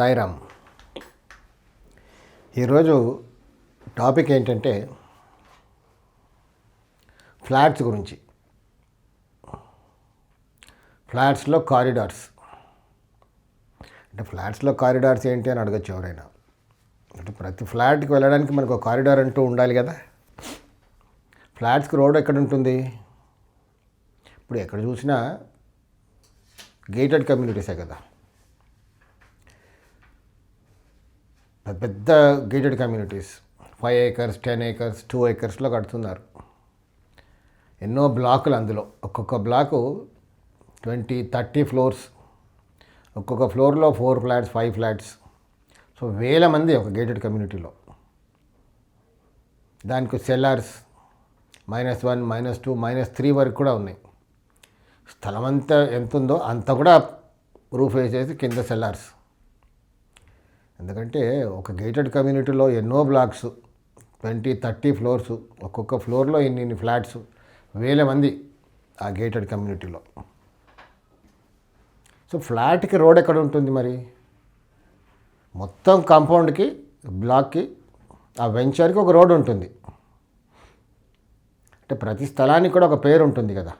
సాయిరామ్. ఈరోజు టాపిక్ ఏంటంటే ఫ్లాట్స్ గురించి. ఫ్లాట్స్లో కారిడార్స్. అంటే ఫ్లాట్స్లో కారిడార్స్ ఏంటి అని అడగచ్చు ఎవరైనా. అంటే ప్రతి ఫ్లాట్కి వెళ్ళడానికి మనకు ఒక కారిడార్ అంటూ ఉండాలి కదా. ఫ్లాట్స్కి రోడ్ ఎక్కడ ఉంటుంది? ఇప్పుడు ఎక్కడ చూసినా గేటెడ్ కమ్యూనిటీసే కదా. పెద్ద పెద్ద gated communities five acres ten acres two ఏకర్స్లో కడుతున్నారు. ఎన్నో బ్లాకులు అందులో. ఒక్కొక్క బ్లాకు ట్వంటీ థర్టీ ఫ్లోర్స్ ఒక్కొక్క ఫ్లోర్లో four flats five flats so వేల మంది ఒక గేటెడ్ కమ్యూనిటీలో దానికి cellars minus one minus two minus three వరకు కూడా ఉన్నాయి. స్థలం అంతా ఎంత ఉందో అంత కూడా రూఫ్ వేసేసి కింద సెల్లార్స్ ఎందుకంటే ఒక గేటెడ్ కమ్యూనిటీలో ఎన్నో బ్లాక్స్ ట్వంటీ థర్టీ ఫ్లోర్స్ ఒక్కొక్క ఫ్లోర్లో ఇన్ని ఇన్ని ఫ్లాట్స్ వేల మంది ఆ గేటెడ్ కమ్యూనిటీలో సో ఫ్లాట్కి రోడ్ ఎక్కడ ఉంటుంది మరి? మొత్తం కాంపౌండ్కి బ్లాక్కి ఆ వెంచర్కి ఒక రోడ్ ఉంటుంది. అంటే ప్రతి స్థలానికి కూడా ఒక పేరు ఉంటుంది కదా.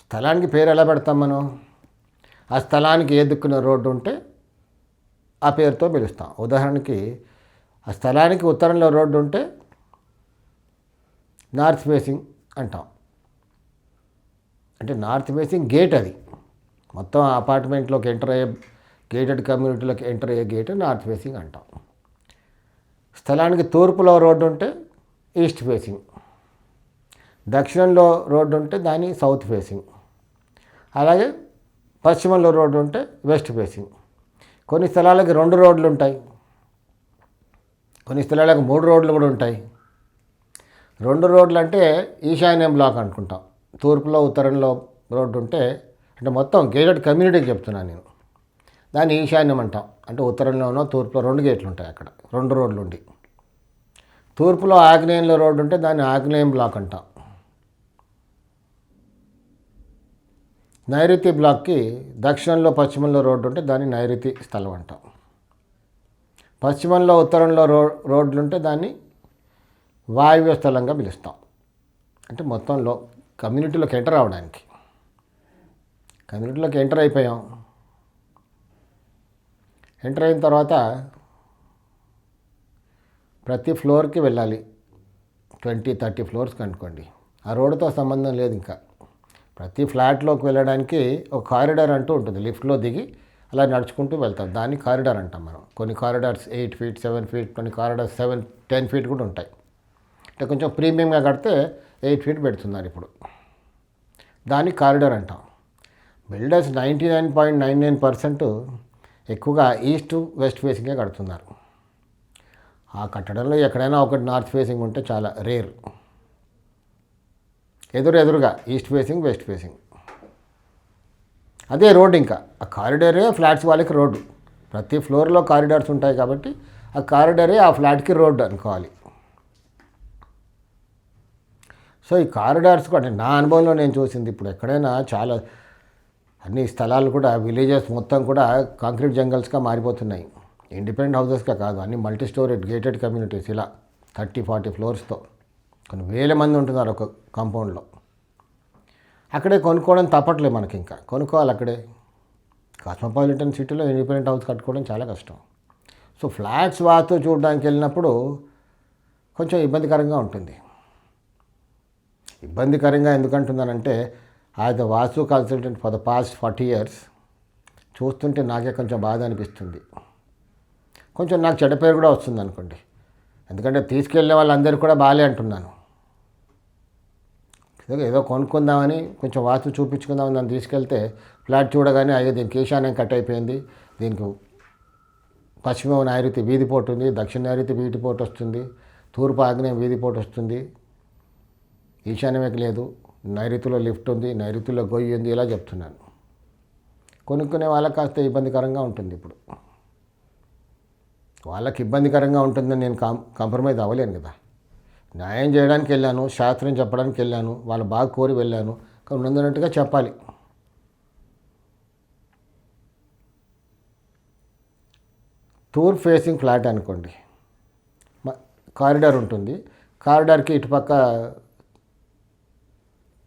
స్థలానికి పేరు ఎలా పెడతాం మనం? ఆ స్థలానికి ఏ దిక్కున రోడ్డు ఉంటే ఆ పేరుతో పిలుస్తాం. ఉదాహరణకి ఆ స్థలానికి ఉత్తరంలో రోడ్డు ఉంటే నార్త్ ఫేసింగ్ అంటాం. అంటే నార్త్ ఫేసింగ్ గేట్ అది. మొత్తం అపార్ట్మెంట్లోకి ఎంటర్ అయ్యే గేటెడ్ కమ్యూనిటీలోకి ఎంటర్ అయ్యే గేట్ నార్త్ ఫేసింగ్ అంటాం. స్థలానికి తూర్పులో రోడ్డు ఉంటే ఈస్ట్ ఫేసింగ్. దక్షిణంలో రోడ్డు ఉంటే దాని సౌత్ ఫేసింగ్. అలాగే పశ్చిమంలో రోడ్డు ఉంటే వెస్ట్ ఫేసింగ్. కొన్ని స్థలాలకి రెండు రోడ్లు ఉంటాయి. కొన్ని స్థలాలకు మూడు రోడ్లు కూడా ఉంటాయి. రెండు రోడ్లు అంటే ఈశాన్యం బ్లాక్ అనుకుంటాం. తూర్పులో ఉత్తరంలో రోడ్డు ఉంటే అంటే మొత్తం గేటెడ్ కమ్యూనిటీకి చెప్తున్నాను నేను. దాన్ని ఈశాన్యం అంటాం. అంటే ఉత్తరంలోనో తూర్పులో రెండు గేట్లు ఉంటాయి అక్కడ. రెండు రోడ్లు ఉండి. తూర్పులో ఆగ్నేయంలో రోడ్డు ఉంటే దాన్ని ఆగ్నేయం బ్లాక్ అంటాం. నైరుతి బ్లాక్కి దక్షిణంలో పశ్చిమంలో రోడ్డు ఉంటే దాన్ని నైరుతి స్థలం అంటాం. పశ్చిమంలో ఉత్తరంలో రో రోడ్లు ఉంటే దాన్ని వాయువ్య స్థలంగా పిలుస్తాం. అంటే మొత్తంలో కమ్యూనిటీలోకి ఎంటర్ అవడానికి కమ్యూనిటీలోకి ఎంటర్ అయిపోయాం. ఎంటర్ అయిన తర్వాత ప్రతి ఫ్లోర్కి వెళ్ళాలి. ట్వంటీ థర్టీ ఫ్లోర్స్కి అనుకోండి ఆ రోడ్డుతో సంబంధం లేదు ఇంకా. ప్రతి ఫ్లాట్లోకి వెళ్ళడానికి ఒక కారిడార్ అంటూ ఉంటుంది. లిఫ్ట్లో దిగి అలా నడుచుకుంటూ వెళ్తాం. దాన్ని కారిడార్ అంటాం మనం. కొన్ని corridors eight feet seven feet కొన్ని కారిడార్స్ సెవెన్ టెన్ ఫీట్ కూడా ఉంటాయి. అంటే కొంచెం ప్రీమియంగా కడితే ఎయిట్ ఫీట్ పెడుతున్నారు ఇప్పుడు. దాన్ని కారిడార్ అంటాం. Builders ninety nine point nine nine percent ఎక్కువగా ఈస్ట్ వెస్ట్ ఫేసింగే కడుతున్నారు. ఆ కట్టడంలో ఎక్కడైనా ఒకటి నార్త్ ఫేసింగ్ ఉంటే చాలా రేర్. ఎదురు ఎదురుగా ఈస్ట్ ఫేసింగ్ వెస్ట్ ఫేసింగ్. అదే రోడ్ ఇంకా. ఆ కారిడారే ఫ్లాట్స్ వాళ్ళకి రోడ్డు. ప్రతి ఫ్లోర్లో కారిడార్స్ ఉంటాయి కాబట్టి ఆ కారిడారే ఆ ఫ్లాట్కి రోడ్డు అనుకోవాలి. సో ఈ కారిడార్స్ కూడా నా అనుభవంలో నేను చూసింది ఇప్పుడు ఎక్కడైనా చాలా అన్ని స్థలాలు కూడా విలేజెస్ మొత్తం కూడా కాంక్రీట్ జంగల్స్గా మారిపోతున్నాయి. ఇండిపెండెంట్ హౌసెస్గా కాదు అన్ని మల్టీ స్టోరేజ్ గేటెడ్ కమ్యూనిటీస్ ఇలా థర్టీ ఫార్టీ ఫ్లోర్స్తో. కొన్ని వేల మంది ఉంటున్నారు ఒక కాంపౌండ్లో. అక్కడే కొనుక్కోవడం తప్పట్లేదు మనకి ఇంకా కొనుక్కోవాలి అక్కడే. కాస్మోపాలిటన్ సిటీలో ఇండిపెండెంట్ హౌస్ కట్టుకోవడం చాలా కష్టం. సో ఫ్లాట్స్ వాస్తు చూడడానికి వెళ్ళినప్పుడు కొంచెం ఇబ్బందికరంగా ఉంటుంది. ఇబ్బందికరంగా ఎందుకంటున్నానంటే as the vastu consultant for the past forty years చూస్తుంటే నాకే కొంచెం బాధ అనిపిస్తుంది. కొంచెం నాకు చెడ్డ పేరు కూడా వస్తుంది అనుకోండి ఎందుకంటే తీసుకెళ్ళే వాళ్ళందరూ కూడా బాగాలే అంటున్నాను. ఏదో కొనుక్కుందామని కొంచెం వాస్తు చూపించుకుందామని దాన్ని తీసుకెళ్తే ఫ్లాట్ చూడగానే అయ్యో దీనికి ఈశాన్యం కట్ అయిపోయింది. దీనికి పశ్చిమ నైరుతి వీధి పోటు ఉంది దక్షిణ నైరుతి వీధి పోటు వస్తుంది తూర్పు ఆగ్నేయం వీధి పోటు వస్తుంది. ఈశాన్యమే లేదు నైరుతిలో లిఫ్ట్ ఉంది నైరుతిలో గొయ్యి ఉంది ఇలా చెప్తున్నాను. కొనుక్కునే వాళ్ళకి కాస్త ఇబ్బందికరంగా ఉంటుంది ఇప్పుడు. వాళ్ళకి ఇబ్బందికరంగా ఉంటుందని నేను కాం కాంప్రమైజ్ అవ్వలేను కదా. న్యాయం చేయడానికి వెళ్ళాను శాస్త్రం చెప్పడానికి వెళ్ళాను వాళ్ళు బాగా కోరి వెళ్ళాను. కానీ ఉన్నట్టుగా చెప్పాలి. టూర్ ఫేసింగ్ ఫ్లాట్ అనుకోండి. కారిడార్ ఉంటుంది. కారిడార్కి ఇటుపక్క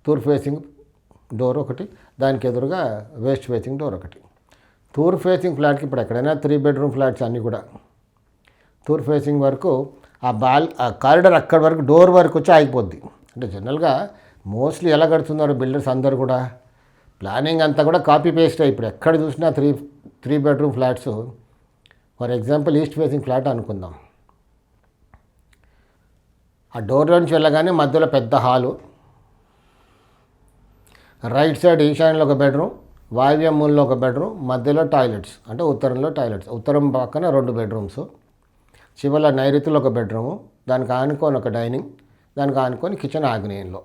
టూర్ ఫేసింగ్ డోర్ ఒకటి దానికి ఎదురుగా వేస్ట్ ఫేసింగ్ డోర్ ఒకటి. టూర్ ఫేసింగ్ ఫ్లాట్కి ఇప్పుడు ఎక్కడైనా త్రీ బెడ్రూమ్ ఫ్లాట్స్ అన్నీ కూడా. టూర్ ఫేసింగ్ వరకు ఆ బాల్ ఆ కారిడార్ అక్కడి వరకు డోర్ వరకు వచ్చి ఆగిపోద్ది. అంటే జనరల్గా మోస్ట్లీ ఎలా కడుతున్నారు బిల్డర్స్ అందరు కూడా. ప్లానింగ్ అంతా కూడా కాపీ పేస్ట్. ఇప్పుడు ఎక్కడ చూసినా three three bedroom flats. For example east facing flat అనుకుందాం. ఆ డోర్ నుంచి వెళ్ళగానే మధ్యలో పెద్ద హాలు. రైట్ సైడ్ ఈశాన్యంలో ఒక బెడ్రూమ్ వాయువ్య మూలలో ఒక బెడ్రూమ్ మధ్యలో టాయిలెట్స్. అంటే ఉత్తరంలో టాయిలెట్స్. ఉత్తరం పక్కన రెండు బెడ్రూమ్స్. చివర నైరుతిలో ఒక బెడ్రూము దానికి ఆనుకొని ఒక డైనింగ్ దానికి ఆనుకొని కిచెన్ ఆగ్నేయంలో.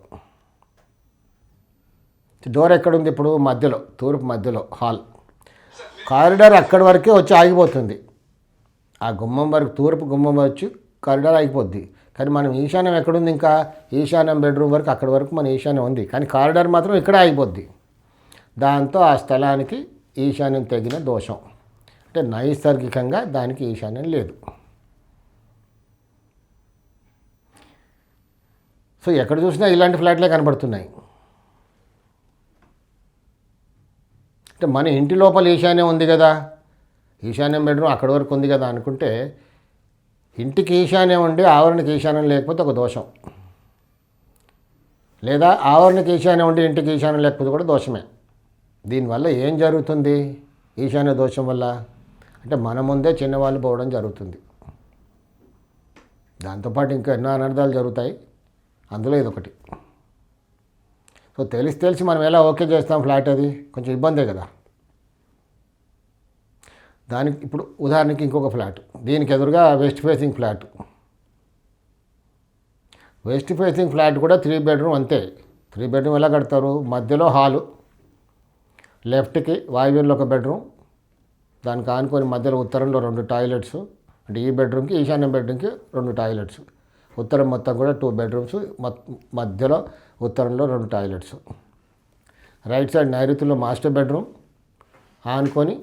డోర్ ఎక్కడుంది ఇప్పుడు? మధ్యలో తూర్పు మధ్యలో హాల్. కారిడార్ అక్కడి వరకే వచ్చి ఆగిపోతుంది. ఆ గుమ్మం వరకు తూర్పు గుమ్మం వచ్చి కారిడార్ ఆగిపోద్ది. కానీ మనం ఈశాన్యం ఎక్కడుంది ఇంకా? ఈశాన్యం బెడ్రూమ్ వరకు అక్కడి వరకు మన ఈశాన్యం ఉంది. కానీ కారిడార్ మాత్రం ఇక్కడ ఆగిపోద్ది. దాంతో ఆ స్థలానికి ఈశాన్యం తగిన దోషం. అంటే నైసర్గికంగా దానికి ఈశాన్యం లేదు. సో ఎక్కడ చూసినా ఇలాంటి ఫ్లాట్లే కనబడుతున్నాయి. అంటే మన ఇంటి లోపల ఈశాన్యం ఉంది కదా. ఈశాన్యం బెడ్రూమ్ అక్కడి వరకు ఉంది కదా అనుకుంటే ఇంటికి ఈశాన్యం ఉండి ఆవరణకి ఈశాన్యం లేకపోతే ఒక దోషం. లేదా ఆవరణకి ఈశాన్యం ఉండి ఇంటికి ఈశాన్యం లేకపోతే కూడా దోషమే. దీనివల్ల ఏం జరుగుతుంది? ఈశాన్య దోషం వల్ల. అంటే మన ముందే చిన్నవాళ్ళు పోవడం జరుగుతుంది. దాంతోపాటు ఇంకా ఎన్నో అనర్థాలు జరుగుతాయి. అందులో ఇదొకటి సో తెలిసి తెలిసి మనం ఎలా ఓకే చేస్తాం ఫ్లాట్ అది? కొంచెం ఇబ్బందే కదా. దానికి ఇప్పుడు ఉదాహరణకి ఇంకొక ఫ్లాట్. దీనికి ఎదురుగా west facing flat west facing flat కూడా త్రీ బెడ్రూమ్ అంతే. త్రీ బెడ్రూమ్ ఎలా కడతారు? మధ్యలో హాలు. లెఫ్ట్కి వాయువ్యంలో ఒక బెడ్రూమ్ దానికి ఆనుకొని మధ్యలో ఉత్తరంలో రెండు టాయిలెట్స్ అంటే ఈ బెడ్రూమ్కి ఈశాన్యం బెడ్రూమ్కి రెండు టాయిలెట్స్ ఉత్తరం మొత్తం కూడా టూ బెడ్రూమ్స్ మధ్యలో ఉత్తరంలో రెండు టాయిలెట్స్ రైట్ సైడ్ నైరుతిలో మాస్టర్ బెడ్రూమ్ ఆనుకొని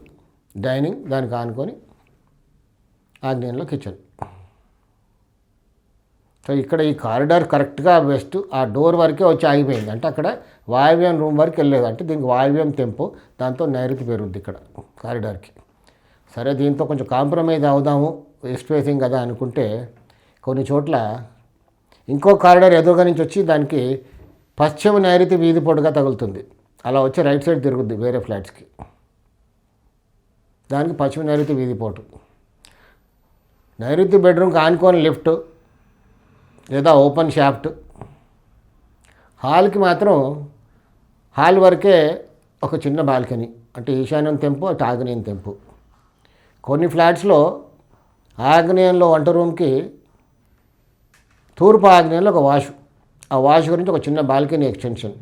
డైనింగ్ దానికి ఆనుకొని ఆగ్నేయంలో కిచెన్ సో ఇక్కడ ఈ కారిడార్ కరెక్ట్గా బెస్ట్ ఆ డోర్ వరకే వచ్చి ఆగిపోయింది. అంటే అక్కడ వాయువ్యం రూమ్ వరకు వెళ్ళలేదు. అంటే దీనికి వాయువ్యం తెంపు దాంతో నైరుతి పెరుగుద్ది ఇక్కడ కారిడార్కి సరే దీంతో కొంచెం కాంప్రమైజ్ అవుదాము వెస్ట్ ఫేసింగ్ కదా అనుకుంటే కొన్ని చోట్ల ఇంకో కారిడార్ ఎదురుగా నుంచి వచ్చి దానికి పశ్చిమ నైరుతి వీధి పొడుగా తగులుతుంది. అలా వచ్చి రైట్ సైడ్ తిరుగుద్ది వేరే ఫ్లాట్స్కి. దానికి పశ్చిమ నైరుతి వీధి పోటు నైరుతి బెడ్రూమ్కి ఆనుకొని లిఫ్ట్ లేదా ఓపెన్ షాఫ్ట్. హాల్కి మాత్రం హాల్ వరకే ఒక చిన్న బాల్కనీ. అంటే ఈశాన్యం తెంపు అటు ఆగ్నేయం తెంపు. కొన్ని ఫ్లాట్స్లో ఆగ్నేయంలో వంట రూమ్కి తూర్పు ఆగ్నేయంలో ఒక వాష్. ఆ వాష్ గురించి ఒక చిన్న బాల్కనీ ఎక్స్టెన్షన్.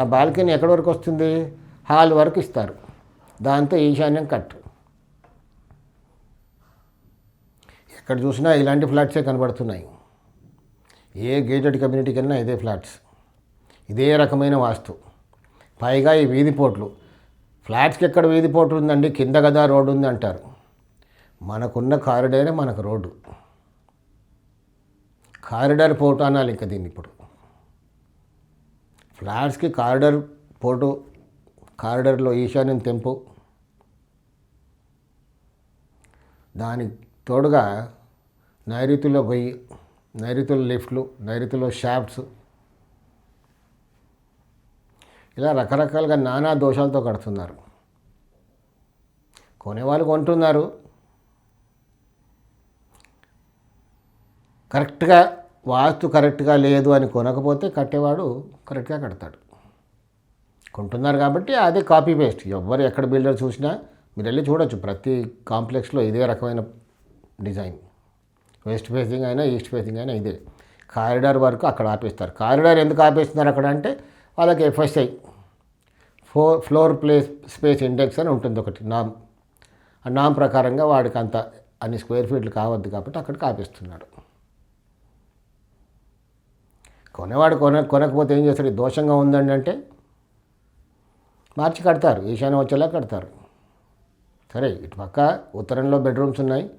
ఆ బాల్కనీ ఎక్కడి వరకు వస్తుంది? హాల్ వరకు ఇస్తారు. దాంతో ఈశాన్యం కట్. ఎక్కడ చూసినా ఇలాంటి ఫ్లాట్సే కనబడుతున్నాయి. ఏ గేటెడ్ కమ్యూనిటీకి వెళ్ళినా ఇదే ఫ్లాట్స్. ఇదే రకమైన వాస్తు. పైగా ఈ వీధి పోట్లు. ఫ్లాట్స్కి ఎక్కడ వీధి పోట్లు ఉందండి కింద కదా రోడ్డు ఉంది అంటారు. మనకున్న కారిడారే మనకు రోడ్డు. కారిడార్ ఫోటో అనాలి ఇంకా దీన్ని ఇప్పుడు. ఫ్లాట్స్కి కారిడార్ ఫోటో కారిడార్లో ఈశాన్యం తెంపు. దానికి తోడుగా నైరుతిలో గొయ్యి నైరుతిలో లిఫ్ట్లు నైరుతిలో షాఫ్ట్స్. ఇలా రకరకాలుగా నానా దోషాలతో కడుతున్నారు. కొనేవాళ్ళు కొంటున్నారు. కరెక్ట్గా వాస్తు కరెక్ట్గా లేదు అని కొనకపోతే కట్టేవాడు కరెక్ట్గా కడతాడు. కొంటున్నారు కాబట్టి అదే కాపీ పేస్ట్ ఎవరు ఎక్కడ బిల్డర్ చూసినా మీరు వెళ్ళి చూడొచ్చు. ప్రతి కాంప్లెక్స్లో ఇదే రకమైన డిజైన్. వెస్ట్ ఫేసింగ్ అయినా ఈస్ట్ ఫేసింగ్ అయినా ఇదే. కారిడార్ వరకు అక్కడ ఆపేస్తారు. కారిడార్ ఎందుకు ఆపేస్తున్నారు అక్కడ అంటే వాళ్ళకి ఎఫ్ఎస్ఐ ఫో ఫ్లోర్ ప్లేస్ స్పేస్ ఇండెక్స్ అని ఉంటుంది ఒకటి. నామ్ ఆ నామ్ ప్రకారంగా వాడికి అంత అన్ని స్క్వేర్ ఫీట్లు కావద్దు కాబట్టి అక్కడికి ఆపేస్తున్నాడు కొనేవాడు కొన కొనకపోతే ఏం చేస్తాడు? దోషంగా ఉందండి అంటే మార్చి కడతారు. ఈశాన్యం వచ్చేలా కడతారు. సరే ఇటు పక్క ఉత్తరంలో బెడ్రూమ్స్ ఉన్నాయి.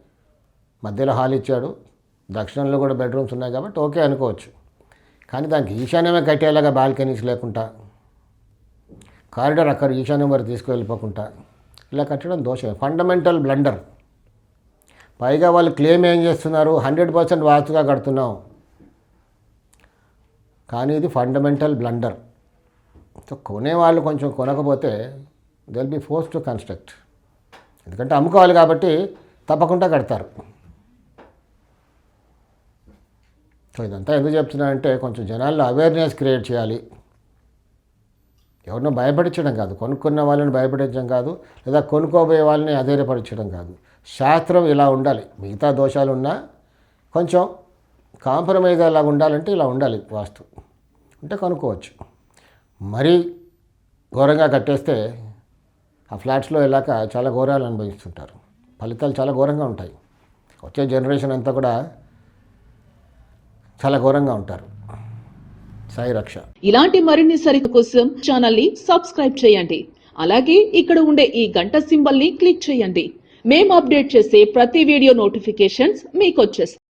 మధ్యలో హాల్ ఇచ్చాడు. దక్షిణంలో కూడా బెడ్రూమ్స్ ఉన్నాయి కాబట్టి ఓకే అనుకోవచ్చు. కానీ దానికి ఈశాన్యమే కట్టేలాగా బాల్కనీస్ లేకుండా కారిడార్ అక్కడ ఈశాన్యం వరకు తీసుకువెళ్ళిపోకుండా ఇలా కట్టడం దోషం ఫండమెంటల్ బ్లండర్. పైగా వాళ్ళు క్లెయిమ్ ఏం చేస్తున్నారు? హండ్రెడ్ పర్సెంట్ వాస్తుగా కడుతున్నాం. కానీ ఇది ఫండమెంటల్ బ్లండర్ సో కొనేవాళ్ళు కొంచెం కొనకపోతే they'll be force to construct ఎందుకంటే అమ్ముకోవాలి కాబట్టి తప్పకుండా కడతారు. సో ఇదంతా ఎందుకు చెప్తున్నానంటే కొంచెం జనాల్లో అవేర్నెస్ క్రియేట్ చేయాలి. ఎవరినో భయపడించడం కాదు. కొనుక్కున్న వాళ్ళని భయపడించడం కాదు. లేదా కొనుక్కోబోయే వాళ్ళని అధైర్యపరచడం కాదు. శాస్త్రం ఇలా ఉండాలి. మిగతా దోషాలు ఉన్నా కొంచెం కాంప్రమైజ్ అలా ఉండాలంటే ఇలా ఉండాలి వాస్తు. అంటే కనుక్కోవచ్చు. మరీ ఘోరంగా కట్టేస్తే ఆ ఫ్లాట్స్లో వెళ్ళాక చాలా ఘోరాలు అనుభవిస్తుంటారు. ఫలితాలు చాలా ఘోరంగా ఉంటాయి. వచ్చే జనరేషన్ అంతా కూడా చాలా ఘోరంగా ఉంటారు. సాయి రక్ష. ఇలాంటి మరిన్ని సరికు కోసం ఛానల్ని సబ్స్క్రైబ్ చేయండి. అలాగే ఇక్కడ ఉండే ఈ గంట సింబల్ని క్లిక్ చేయండి. మేము అప్డేట్ చేసే ప్రతి వీడియో నోటిఫికేషన్స్ మీకు వచ్చేస్తాయి